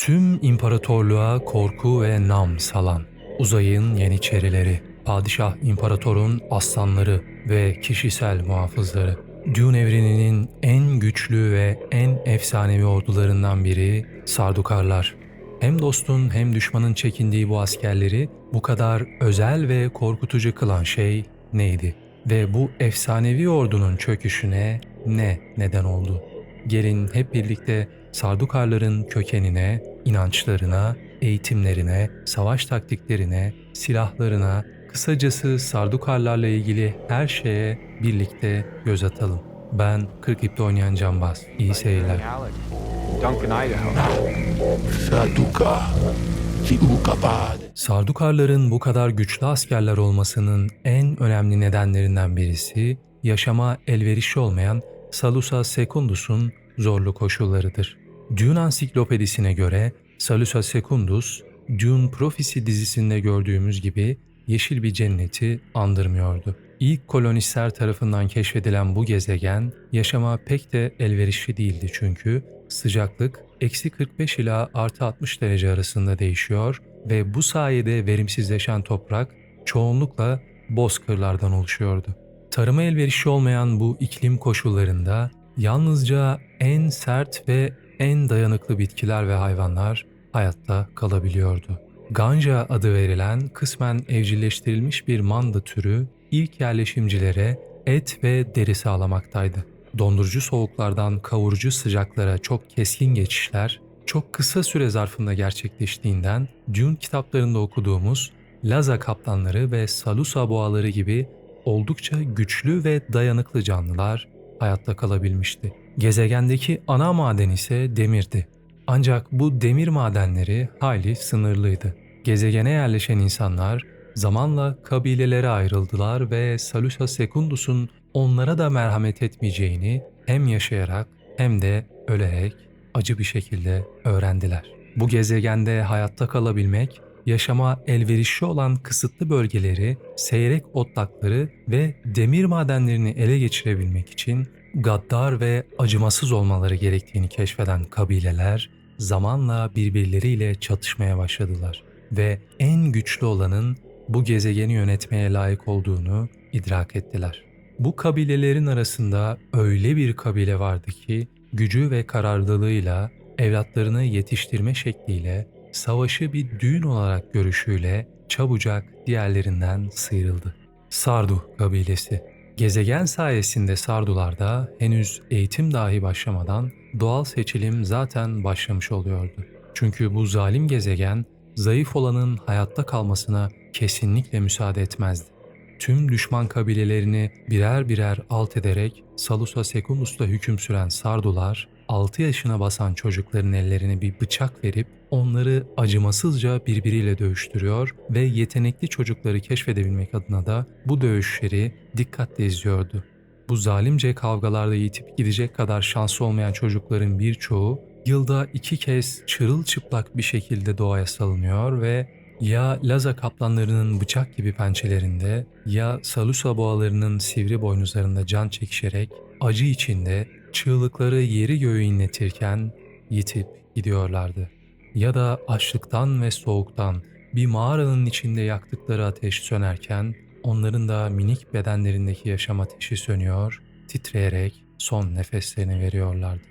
Tüm imparatorluğa korku ve nam salan, uzayın yeniçerileri, padişah imparatorun aslanları ve kişisel muhafızları. Dune evreninin en güçlü ve en efsanevi ordularından biri Sardukarlar. Hem dostun hem düşmanın çekindiği bu askerleri bu kadar özel ve korkutucu kılan şey neydi? Ve bu efsanevi ordunun çöküşüne ne neden oldu? Gelin hep birlikte Sardukarların kökenine, inançlarına, eğitimlerine, savaş taktiklerine, silahlarına, kısacası Sardukarlarla ilgili her şeye birlikte göz atalım. Ben 40 ipte oynayan Cambaz. İyi seyirler. Kiukapad. Sardukarların bu kadar güçlü askerler olmasının en önemli nedenlerinden birisi yaşama elverişli olmayan Salusa Secundus'un zorlu koşullarıdır. Dune Ansiklopedisine göre Salusa Secundus, Dune Prophecy dizisinde gördüğümüz gibi yeşil bir cenneti andırmıyordu. İlk kolonistler tarafından keşfedilen bu gezegen yaşama pek de elverişli değildi çünkü sıcaklık eksi 45 ila artı 60 derece arasında değişiyor ve bu sayede verimsizleşen toprak çoğunlukla bozkırlardan oluşuyordu. Tarıma elverişli olmayan bu iklim koşullarında yalnızca en sert ve en dayanıklı bitkiler ve hayvanlar hayatta kalabiliyordu. Ganja adı verilen kısmen evcilleştirilmiş bir manda türü ilk yerleşimcilere et ve deri sağlamaktaydı. Dondurucu soğuklardan kavurucu sıcaklara çok keskin geçişler çok kısa süre zarfında gerçekleştiğinden Dune kitaplarında okuduğumuz Laza kaplanları ve Salusa boğaları gibi oldukça güçlü ve dayanıklı canlılar hayatta kalabilmişti. Gezegendeki ana maden ise demirdi. Ancak bu demir madenleri hayli sınırlıydı. Gezegene yerleşen insanlar zamanla kabilelere ayrıldılar ve Salusa Secundus'un onlara da merhamet etmeyeceğini hem yaşayarak hem de ölerek acı bir şekilde öğrendiler. Bu gezegende hayatta kalabilmek, yaşama elverişli olan kısıtlı bölgeleri, seyrek otlakları ve demir madenlerini ele geçirebilmek için gaddar ve acımasız olmaları gerektiğini keşfeden kabileler zamanla birbirleriyle çatışmaya başladılar ve en güçlü olanın bu gezegeni yönetmeye layık olduğunu idrak ettiler. Bu kabilelerin arasında öyle bir kabile vardı ki gücü ve kararlılığıyla evlatlarını yetiştirme şekliyle savaşı bir düğün olarak görüşüyle çabucak diğerlerinden sıyrıldı. Sardu kabilesi. Gezegen sayesinde Sardularda henüz eğitim dahi başlamadan doğal seçilim zaten başlamış oluyordu. Çünkü bu zalim gezegen zayıf olanın hayatta kalmasına kesinlikle müsaade etmezdi. Tüm düşman kabilelerini birer birer alt ederek Salusa Secundus'ta hüküm süren Sardular, 6 yaşına basan çocukların ellerine bir bıçak verip onları acımasızca birbiriyle dövüştürüyor ve yetenekli çocukları keşfedebilmek adına da bu dövüşleri dikkatle izliyordu. Bu zalimce kavgalarda yitip gidecek kadar şanslı olmayan çocukların birçoğu yılda iki kez çırılçıplak bir şekilde doğaya salınıyor ve ya Laza kaplanlarının bıçak gibi pençelerinde ya Salusa boğalarının sivri boynuzlarında can çekişerek acı içinde çığlıkları yeri göğü inletirken yitip gidiyorlardı. Ya da açlıktan ve soğuktan bir mağaranın içinde yaktıkları ateş sönerken onların da minik bedenlerindeki yaşam ateşi sönüyor, titreyerek son nefeslerini veriyorlardı.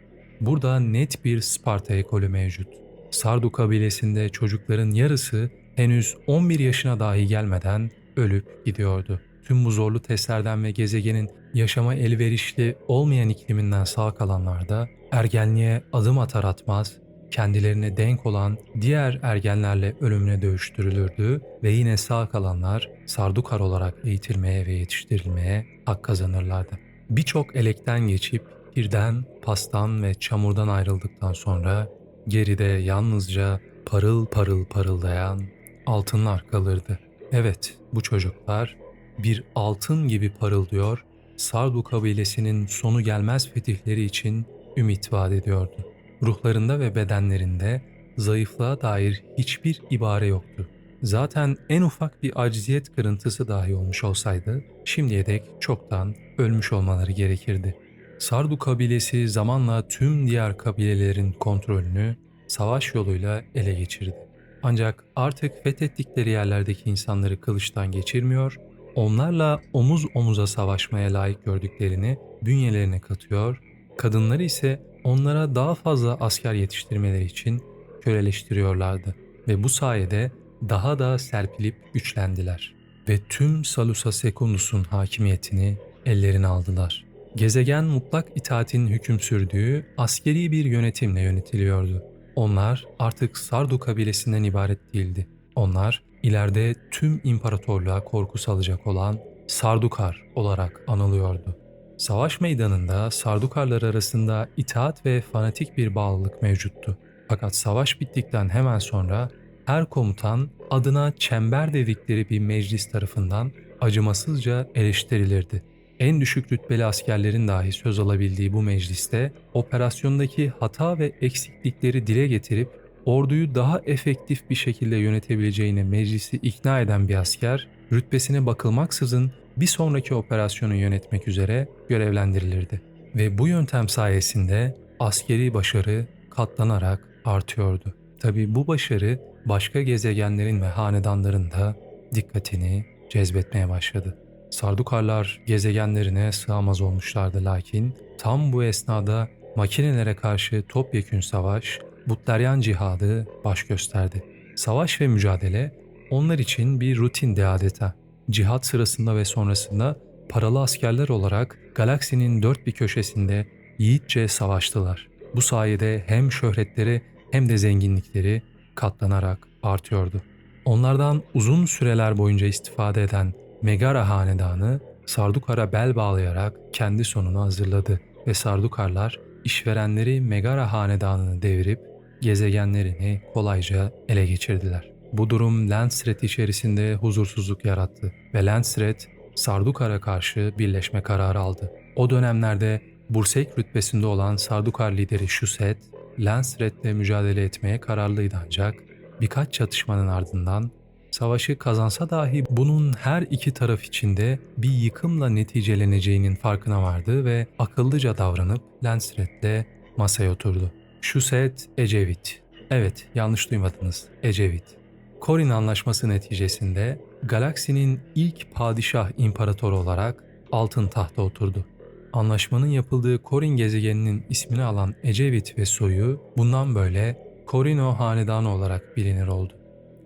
Burada net bir Sparta ekolü mevcut. Sardu kabilesinde çocukların yarısı henüz 11 yaşına dahi gelmeden ölüp gidiyordu. Tüm bu zorlu testlerden ve gezegenin yaşama elverişli olmayan ikliminden sağ kalanlar da ergenliğe adım atar atmaz kendilerine denk olan diğer ergenlerle ölümüne dövüştürülürdü ve yine sağ kalanlar sardukar olarak eğitilmeye ve yetiştirilmeye hak kazanırlardı. Birçok elekten geçip kirden, pastan ve çamurdan ayrıldıktan sonra geride yalnızca parıl parıl parıldayan altınlar kalırdı. Evet, bu çocuklar bir altın gibi parıldıyor, Sardu kabilesinin sonu gelmez fetihleri için ümit vaat ediyordu. Ruhlarında ve bedenlerinde zayıflığa dair hiçbir ibare yoktu. Zaten en ufak bir acziyet kırıntısı dahi olmuş olsaydı şimdiye dek çoktan ölmüş olmaları gerekirdi. Sardu kabilesi zamanla tüm diğer kabilelerin kontrolünü savaş yoluyla ele geçirdi. Ancak artık fethettikleri yerlerdeki insanları kılıçtan geçirmiyor, onlarla omuz omuza savaşmaya layık gördüklerini bünyelerine katıyor, kadınları ise onlara daha fazla asker yetiştirmeleri için köleleştiriyorlardı ve bu sayede daha da serpilip güçlendiler ve tüm Salusa Secundus'un hakimiyetini ellerine aldılar. Gezegen mutlak itaatin hüküm sürdüğü askeri bir yönetimle yönetiliyordu. Onlar artık Sardu kabilesinden ibaret değildi. Onlar ileride tüm imparatorluğa korku salacak olan Sardukar olarak anılıyordu. Savaş meydanında Sardukarlar arasında itaat ve fanatik bir bağlılık mevcuttu. Fakat savaş bittikten hemen sonra her komutan adına çember dedikleri bir meclis tarafından acımasızca eleştirilirdi. En düşük rütbeli askerlerin dahi söz alabildiği bu mecliste operasyondaki hata ve eksiklikleri dile getirip orduyu daha efektif bir şekilde yönetebileceğine meclisi ikna eden bir asker rütbesine bakılmaksızın bir sonraki operasyonu yönetmek üzere görevlendirilirdi. Ve bu yöntem sayesinde askeri başarı katlanarak artıyordu. Tabi bu başarı başka gezegenlerin ve hanedanların da dikkatini cezbetmeye başladı. Sardukarlar gezegenlerine sığamaz olmuşlardı lakin tam bu esnada makinelere karşı topyekün savaş, Butleryan cihadı baş gösterdi. Savaş ve mücadele onlar için bir rutindi adeta. Cihat sırasında ve sonrasında paralı askerler olarak galaksinin dört bir köşesinde yiğitçe savaştılar. Bu sayede hem şöhretleri hem de zenginlikleri katlanarak artıyordu. Onlardan uzun süreler boyunca istifade eden Megara hanedanı Sardukar'a bel bağlayarak kendi sonunu hazırladı ve Sardukarlar işverenleri Megara hanedanını devirip gezegenlerini kolayca ele geçirdiler. Bu durum Landsred içerisinde huzursuzluk yarattı ve Landsred Sardukar'a karşı birleşme kararı aldı. O dönemlerde Bursek rütbesinde olan Sardukar lideri Shuset, Landsred'le mücadele etmeye kararlıydı ancak birkaç çatışmanın ardından savaşı kazansa dahi bunun her iki taraf içinde bir yıkımla neticeleneceğinin farkına vardı ve akıllıca davranıp Landsred'le masaya oturdu. Shuset Ecevit. Evet, yanlış duymadınız. Ecevit. Korin Anlaşması neticesinde galaksinin ilk padişah imparatoru olarak altın tahta oturdu. Anlaşmanın yapıldığı Korin gezegeninin ismini alan Ecevit ve soyu bundan böyle Korino Hanedanı olarak bilinir oldu.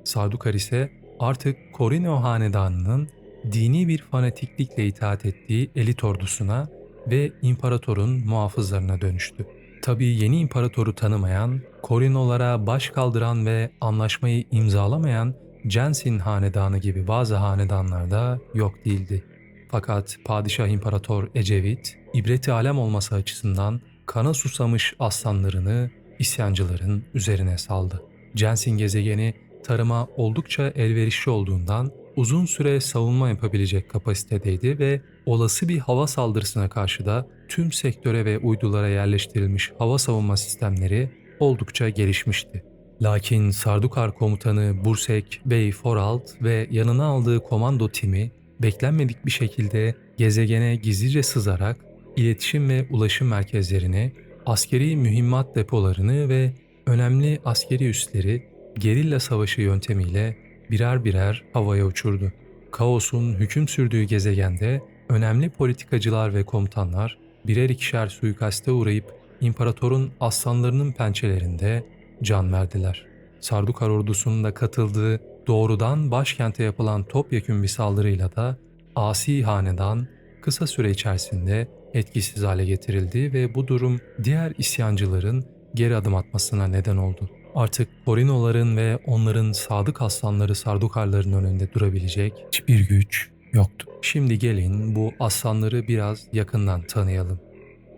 Sardukar ise artık Korino Hanedanı'nın dini bir fanatiklikle itaat ettiği elit ordusuna ve imparatorun muhafızlarına dönüştü. Tabii yeni imparatoru tanımayan, Korinolara baş kaldıran ve anlaşmayı imzalamayan Jensin hanedanı gibi bazı hanedanlarda yok değildi. Fakat Padişah İmparator Ecevit, ibreti alem olması açısından kana susamış aslanlarını isyancıların üzerine saldı. Jensin gezegeni tarıma oldukça elverişli olduğundan uzun süre savunma yapabilecek kapasitedeydi ve olası bir hava saldırısına karşı da tüm sektöre ve uydulara yerleştirilmiş hava savunma sistemleri oldukça gelişmişti. Lakin Sardukar komutanı Bursek Bey Forald ve yanına aldığı komando timi beklenmedik bir şekilde gezegene gizlice sızarak iletişim ve ulaşım merkezlerini, askeri mühimmat depolarını ve önemli askeri üsleri gerilla savaşı yöntemiyle birer birer havaya uçurdu. Kaos'un hüküm sürdüğü gezegende önemli politikacılar ve komutanlar birer ikişer suikaste uğrayıp imparatorun aslanlarının pençelerinde can verdiler. Sardukar ordusunun da katıldığı doğrudan başkente yapılan topyekün bir saldırıyla da Asi Hanedan kısa süre içerisinde etkisiz hale getirildi ve bu durum diğer isyancıların geri adım atmasına neden oldu. Artık Korinoların ve onların sadık aslanları Sardukarların önünde durabilecek hiçbir güç yoktu. Şimdi gelin bu aslanları biraz yakından tanıyalım.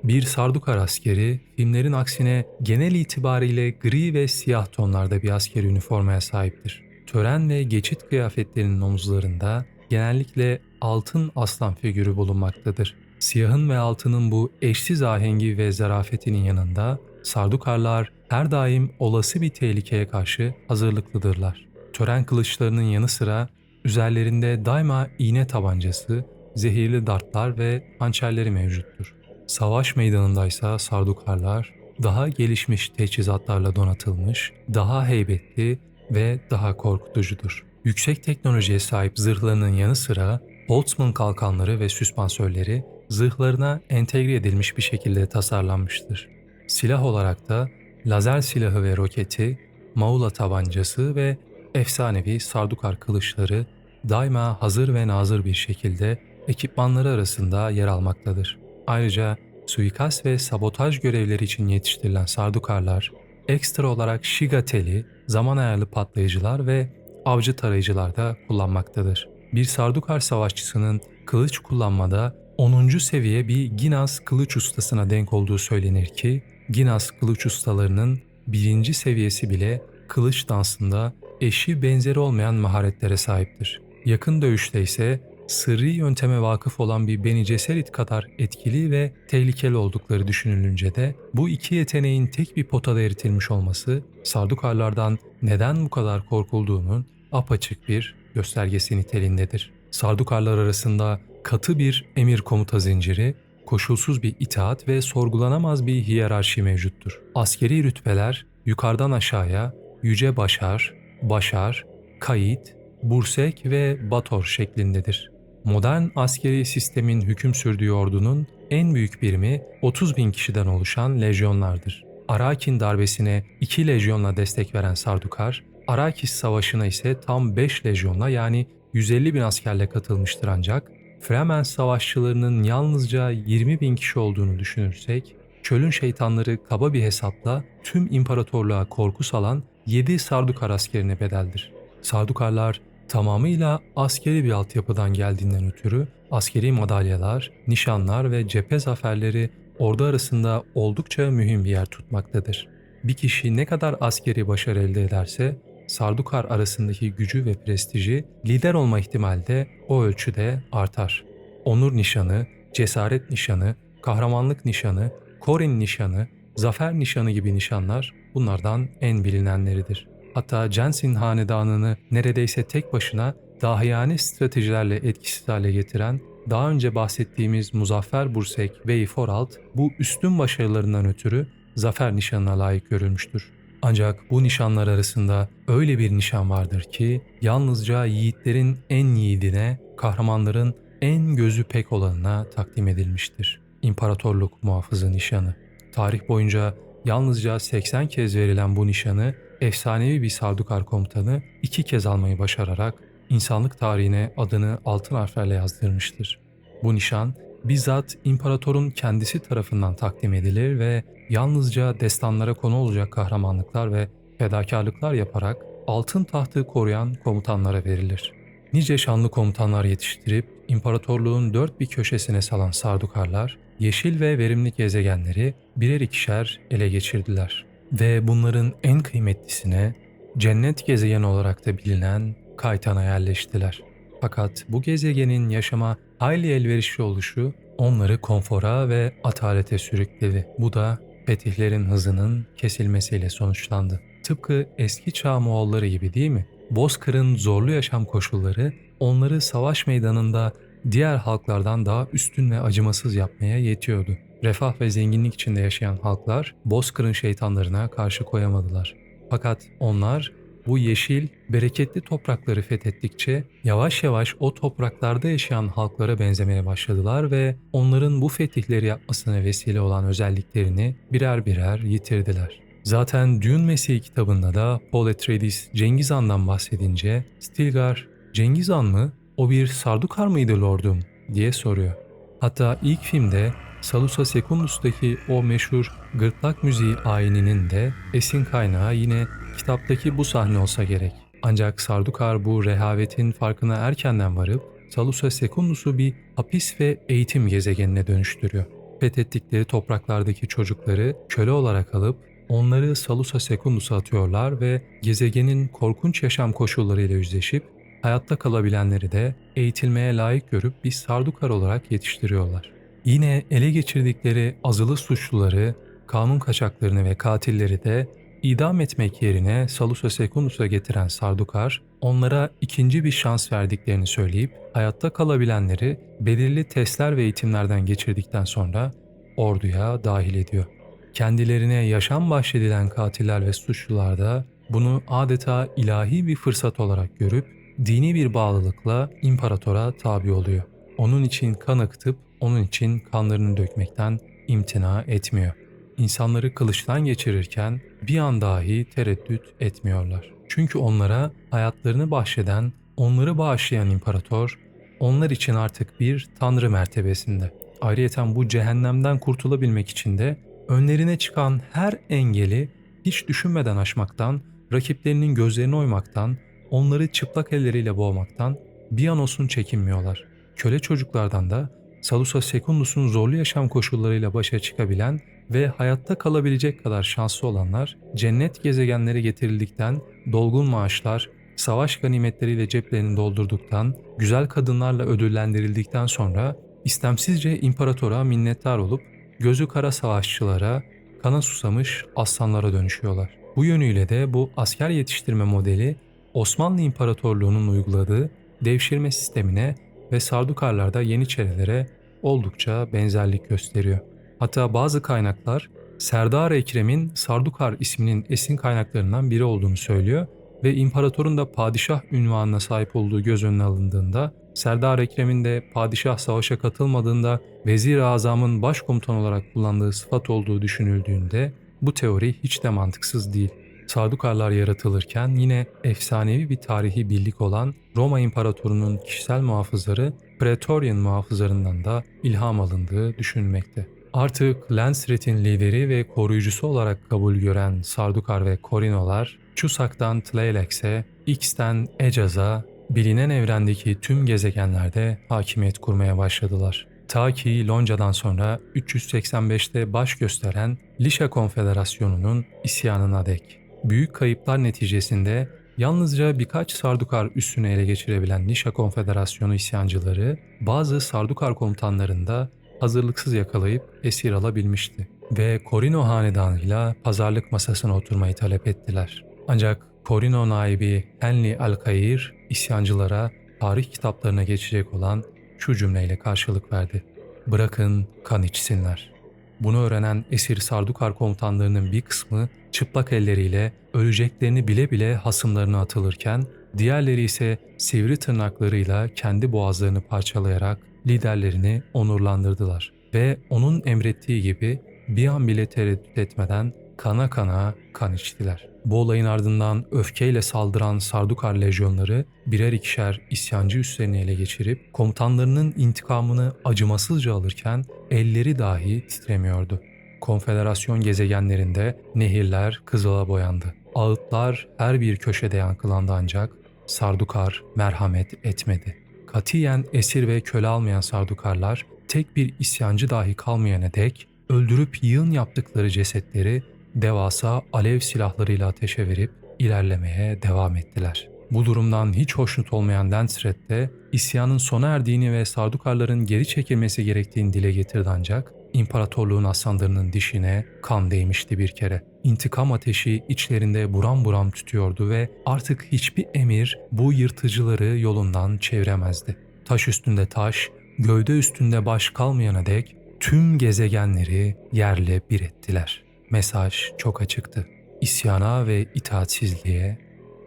Bir Sardukar askeri filmlerin aksine genel itibariyle gri ve siyah tonlarda bir askeri üniformaya sahiptir. Tören ve geçit kıyafetlerinin omuzlarında genellikle altın aslan figürü bulunmaktadır. Siyahın ve altının bu eşsiz ahengi ve zarafetinin yanında Sardukarlar her daim olası bir tehlikeye karşı hazırlıklıdırlar. Tören kılıçlarının yanı sıra üzerlerinde daima iğne tabancası, zehirli dartlar ve hançerleri mevcuttur. Savaş meydanındaysa Sardukarlar daha gelişmiş teçhizatlarla donatılmış, daha heybetli ve daha korkutucudur. Yüksek teknolojiye sahip zırhlarının yanı sıra Boltzmann kalkanları ve süspansörleri zırhlarına entegre edilmiş bir şekilde tasarlanmıştır. Silah olarak da lazer silahı ve roketi, Maula tabancası ve efsanevi Sardukar kılıçları daima hazır ve nazır bir şekilde ekipmanları arasında yer almaktadır. Ayrıca suikast ve sabotaj görevleri için yetiştirilen Sardukarlar, ekstra olarak Shigateli, zaman ayarlı patlayıcılar ve avcı tarayıcılar da kullanmaktadır. Bir Sardukar savaşçısının kılıç kullanmada 10. seviye bir Ginas kılıç ustasına denk olduğu söylenir ki, Ginas kılıç ustalarının birinci seviyesi bile kılıç dansında eşi benzeri olmayan maharetlere sahiptir. Yakın dövüşte ise sırrı yönteme vakıf olan bir Beni Gesserit kadar etkili ve tehlikeli oldukları düşünülünce de bu iki yeteneğin tek bir potada eritilmiş olması Sardukarlardan neden bu kadar korkulduğunun apaçık bir göstergesi niteliğindedir. Sardukarlar arasında katı bir emir komuta zinciri, koşulsuz bir itaat ve sorgulanamaz bir hiyerarşi mevcuttur. Askeri rütbeler yukarıdan aşağıya Yüce Başar, Başar, Kayit, Bursek ve Bator şeklindedir. Modern askeri sistemin hüküm sürdüğü ordunun en büyük birimi 30 bin kişiden oluşan lejyonlardır. Arakin darbesine 2 lejyonla destek veren Sardukar, Arakis Savaşı'na ise tam 5 lejyonla yani 150 bin askerle katılmıştır ancak Fremen savaşçılarının yalnızca 20 bin kişi olduğunu düşünürsek, çölün şeytanları kaba bir hesapla tüm imparatorluğa korku salan 7 Sardukar askerine bedeldir. Sardukarlar tamamıyla askeri bir altyapıdan geldiğinden ötürü askeri madalyalar, nişanlar ve cephe zaferleri ordu arasında oldukça mühim bir yer tutmaktadır. Bir kişi ne kadar askeri başarı elde ederse Sardukar arasındaki gücü ve prestiji lider olma ihtimali de o ölçüde artar. Onur nişanı, cesaret nişanı, kahramanlık nişanı, Korin nişanı, zafer nişanı gibi nişanlar bunlardan en bilinenleridir. Hatta Jensen hanedanını neredeyse tek başına dahiyane stratejilerle etkisiz hale getiren daha önce bahsettiğimiz Muzaffer Bursek ve Foralt bu üstün başarılarından ötürü zafer nişanına layık görülmüştür. Ancak bu nişanlar arasında öyle bir nişan vardır ki yalnızca yiğitlerin en yiğidine, kahramanların en gözü pek olanına takdim edilmiştir. İmparatorluk muhafızı nişanı. Tarih boyunca yalnızca 80 kez verilen bu nişanı efsanevi bir Sardukar komutanı iki kez almayı başararak insanlık tarihine adını altın harflerle yazdırmıştır. Bu nişan bizzat imparatorun kendisi tarafından takdim edilir ve yalnızca destanlara konu olacak kahramanlıklar ve fedakarlıklar yaparak altın tahtı koruyan komutanlara verilir. Nice şanlı komutanlar yetiştirip imparatorluğun dört bir köşesine salan Sardukarlar, yeşil ve verimli gezegenleri birer ikişer ele geçirdiler. Ve bunların en kıymetlisine cennet gezegeni olarak da bilinen Kaytan'a yerleştiler. Fakat bu gezegenin yaşama hayli elverişli oluşu onları konfora ve atalete sürükledi. Bu da fetihlerin hızının kesilmesiyle sonuçlandı. Tıpkı eski çağ Moğolları gibi değil mi? Bozkır'ın zorlu yaşam koşulları onları savaş meydanında diğer halklardan daha üstün ve acımasız yapmaya yetiyordu. Refah ve zenginlik içinde yaşayan halklar Bozkır'ın şeytanlarına karşı koyamadılar. Fakat onlar bu yeşil, bereketli toprakları fethettikçe yavaş yavaş o topraklarda yaşayan halklara benzemeye başladılar ve onların bu fetihleri yapmasına vesile olan özelliklerini birer birer yitirdiler. Zaten Dune Mesih kitabında da Paul Atreides Cengiz Han'dan bahsedince Stilgar, Cengiz Han mı? O bir Sardukar mıydı lordum? diye soruyor. Hatta ilk filmde Salusa Secundus'taki o meşhur gırtlak müziği ayininin de esin kaynağı yine kitaptaki bu sahne olsa gerek. Ancak Sardukar bu rehavetin farkına erkenden varıp Salusa Secundus'u bir hapis ve eğitim gezegenine dönüştürüyor. Fethettikleri topraklardaki çocukları köle olarak alıp onları Salusa Secundus'a atıyorlar ve gezegenin korkunç yaşam koşullarıyla yüzleşip hayatta kalabilenleri de eğitilmeye layık görüp bir Sardukar olarak yetiştiriyorlar. Yine ele geçirdikleri azılı suçluları, kanun kaçaklarını ve katilleri de idam etmek yerine Salusa Secundus'a getiren Sardukar, onlara ikinci bir şans verdiklerini söyleyip hayatta kalabilenleri belirli testler ve eğitimlerden geçirdikten sonra orduya dahil ediyor. Kendilerine yaşam bahşedilen katiller ve suçlular da bunu adeta ilahi bir fırsat olarak görüp dini bir bağlılıkla imparatora tabi oluyor. Onun için kan akıtıp onun için kanlarını dökmekten imtina etmiyor. İnsanları kılıçtan geçirirken bir an dahi tereddüt etmiyorlar. Çünkü onlara hayatlarını bahşeden, onları bağışlayan imparator, onlar için artık bir tanrı mertebesinde. Ayrıyeten bu cehennemden kurtulabilmek için de önlerine çıkan her engeli hiç düşünmeden aşmaktan, rakiplerinin gözlerini oymaktan, onları çıplak elleriyle boğmaktan bir an olsun çekinmiyorlar. Köle çocuklardan da Salusa Secundus'un zorlu yaşam koşullarıyla başa çıkabilen ve hayatta kalabilecek kadar şanslı olanlar cennet gezegenleri getirildikten dolgun maaşlar, savaş ganimetleriyle ceplerini doldurduktan, güzel kadınlarla ödüllendirildikten sonra istemsizce imparatora minnettar olup gözü kara savaşçılara, kana susamış aslanlara dönüşüyorlar. Bu yönüyle de bu asker yetiştirme modeli Osmanlı İmparatorluğu'nun uyguladığı devşirme sistemine ve Sardukarlarda Yeniçerilere oldukça benzerlik gösteriyor. Hatta bazı kaynaklar Serdar Ekrem'in Sardukar isminin esin kaynaklarından biri olduğunu söylüyor ve imparatorun da padişah ünvanına sahip olduğu göz önüne alındığında Serdar Ekrem'in de padişah savaşa katılmadığında Vezir-i Azam'ın başkomutan olarak kullandığı sıfat olduğu düşünüldüğünde bu teori hiç de mantıksız değil. Sardukarlar yaratılırken yine efsanevi bir tarihi birlik olan Roma İmparatorunun kişisel muhafızları Praetorian muhafızlarından da ilham alındığı düşünülmekte. Artık Lancret'in lideri ve koruyucusu olarak kabul gören Sardukar ve Korinolar, Chusak'tan Tleilex'e, X'ten Ecaz'a, bilinen evrendeki tüm gezegenlerde hakimiyet kurmaya başladılar. Ta ki Lonca'dan sonra 385'te baş gösteren Lişa Konfederasyonu'nun isyanına dek. Büyük kayıplar neticesinde yalnızca birkaç Sardukar üssünü ele geçirebilen Lişa Konfederasyonu isyancıları bazı Sardukar komutanlarında hazırlıksız yakalayıp esir alabilmişti ve Korino hanedanıyla pazarlık masasına oturmayı talep ettiler. Ancak Korino naibi Henli Alkair isyancılara tarih kitaplarına geçecek olan şu cümleyle karşılık verdi. Bırakın kan içsinler. Bunu öğrenen esir Sardukar komutanlarının bir kısmı çıplak elleriyle öleceklerini bile bile hasımlarına atılırken diğerleri ise sivri tırnaklarıyla kendi boğazlarını parçalayarak liderlerini onurlandırdılar ve onun emrettiği gibi bir an bile tereddüt etmeden kana kana kan içtiler. Bu olayın ardından öfkeyle saldıran Sardukar lejyonları birer ikişer isyancı üslerini ele geçirip komutanlarının intikamını acımasızca alırken elleri dahi titremiyordu. Konfederasyon gezegenlerinde nehirler kızıla boyandı. Ağıtlar her bir köşede yankılandı ancak Sardukar merhamet etmedi. Katiyen esir ve köle almayan Sardukarlar tek bir isyancı dahi kalmayana dek öldürüp yığın yaptıkları cesetleri devasa alev silahlarıyla ateşe verip ilerlemeye devam ettiler. Bu durumdan hiç hoşnut olmayan Lensred de isyanın sona erdiğini ve Sardukarların geri çekilmesi gerektiğini dile getirdi ancak imparatorluğun aslanlarının dişine kan değmişti bir kere. İntikam ateşi içlerinde buram buram tütüyordu ve artık hiçbir emir bu yırtıcıları yolundan çeviremezdi. Taş üstünde taş, gövde üstünde baş kalmayana dek tüm gezegenleri yerle bir ettiler. Mesaj çok açıktı. İsyana ve itaatsizliğe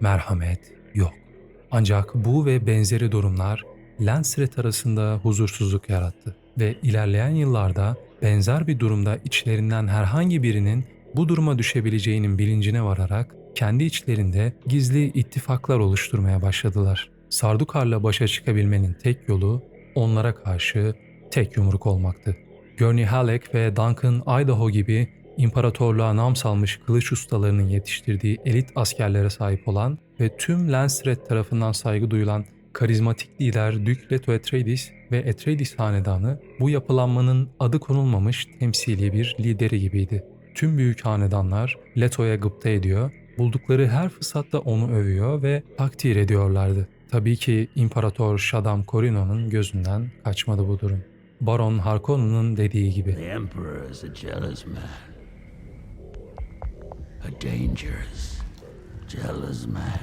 merhamet yok. Ancak bu ve benzeri durumlar Lanceret arasında huzursuzluk yarattı ve ilerleyen yıllarda benzer bir durumda içlerinden herhangi birinin bu duruma düşebileceğinin bilincine vararak kendi içlerinde gizli ittifaklar oluşturmaya başladılar. Sardukar'la başa çıkabilmenin tek yolu onlara karşı tek yumruk olmaktı. Gurney Halleck ve Duncan Idaho gibi imparatorluğa nam salmış kılıç ustalarının yetiştirdiği elit askerlere sahip olan ve tüm Lanceret tarafından saygı duyulan karizmatik lider Duke Leto Atreides ve Atreides hanedanı bu yapılanmanın adı konulmamış temsili bir lideri gibiydi. Tüm büyük hanedanlar Leto'ya gıpta ediyor, buldukları her fırsatta onu övüyor ve takdir ediyorlardı. Tabii ki İmparator Shaddam Corino'nun gözünden kaçmadı bu durum. Baron Harkonnen'ın dediği gibi. The Emperor is a jealous man. A dangerous, jealous man.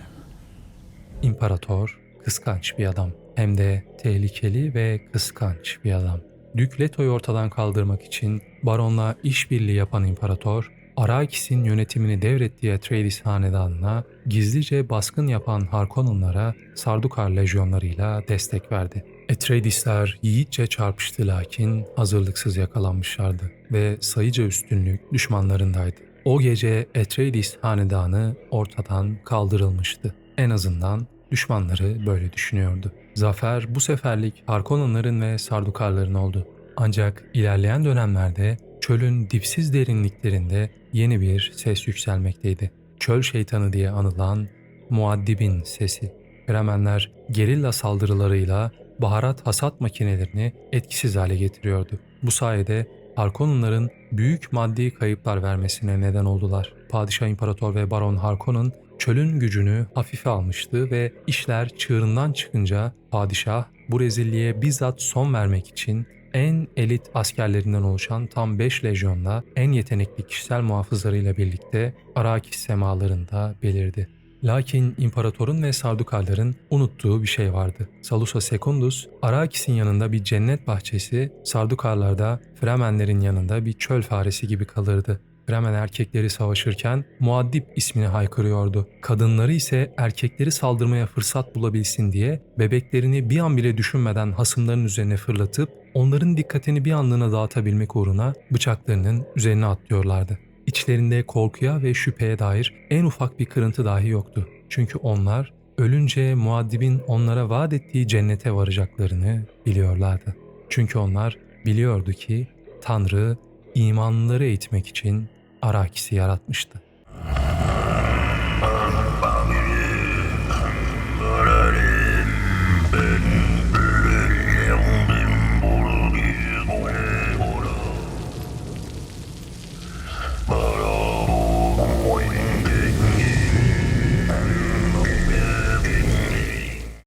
İmparator kıskanç bir adam. Hem de tehlikeli ve kıskanç bir adam. Dük Leto'yu ortadan kaldırmak için Baron'la işbirliği yapan imparator, Arakis'in yönetimini devrettiği Atreides hanedanına gizlice baskın yapan Harkonnenlara Sardukar lejyonlarıyla destek verdi. Atreidesler yiğitçe çarpıştı lakin hazırlıksız yakalanmışlardı ve sayıca üstünlük düşmanlarındaydı. O gece Atreides hanedanı ortadan kaldırılmıştı. En azından düşmanları böyle düşünüyordu. Zafer bu seferlik Harkonnenların ve Sardukarların oldu. Ancak ilerleyen dönemlerde çölün dipsiz derinliklerinde yeni bir ses yükselmekteydi. Çöl şeytanı diye anılan Muaddib'in sesi. Fremenler gerilla saldırılarıyla baharat hasat makinelerini etkisiz hale getiriyordu. Bu sayede Harkonnenların büyük maddi kayıplar vermesine neden oldular. Padişah İmparator ve Baron Harkonnen çölün gücünü hafife almıştı ve işler çığırından çıkınca padişah bu rezilliğe bizzat son vermek için en elit askerlerinden oluşan tam 5 lejyonla en yetenekli kişisel muhafızlarıyla birlikte Arakis semalarında belirdi. Lakin imparatorun ve sardukarların unuttuğu bir şey vardı. Salusa Secundus, Arakis'in yanında bir cennet bahçesi, sardukarlarda Fremenlerin yanında bir çöl faresi gibi kalırdı. Fremen erkekleri savaşırken Muaddip ismini haykırıyordu. Kadınları ise erkekleri saldırmaya fırsat bulabilsin diye bebeklerini bir an bile düşünmeden hasımların üzerine fırlatıp onların dikkatini bir anlığına dağıtabilmek uğruna bıçaklarının üzerine atlıyorlardı. İçlerinde korkuya ve şüpheye dair en ufak bir kırıntı dahi yoktu. Çünkü onlar ölünce muaddibin onlara vaat ettiği cennete varacaklarını biliyorlardı. Çünkü onlar biliyordu ki Tanrı imanlıları eğitmek için Arakis'i yaratmıştı.